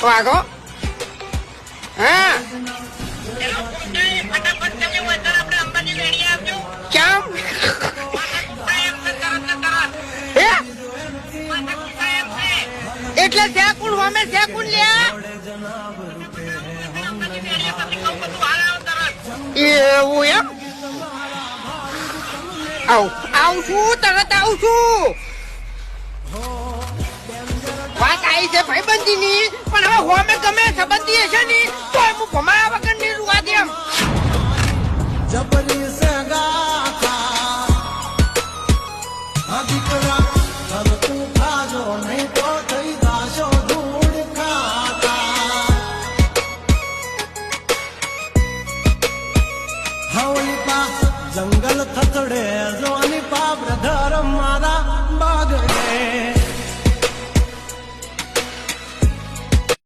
વાઘો હા કેમ એટલે કહું બધું હાલ આવો તરત એવું એમ આવ આવું છું તરત આવું છું થઈ છે ભાઈબંધી ની પણ હવે હોમે ગમે સંબંધી હશે ને તો હું ભમાયા વગરની રૂવા દેમ જબરી સગા દીકરા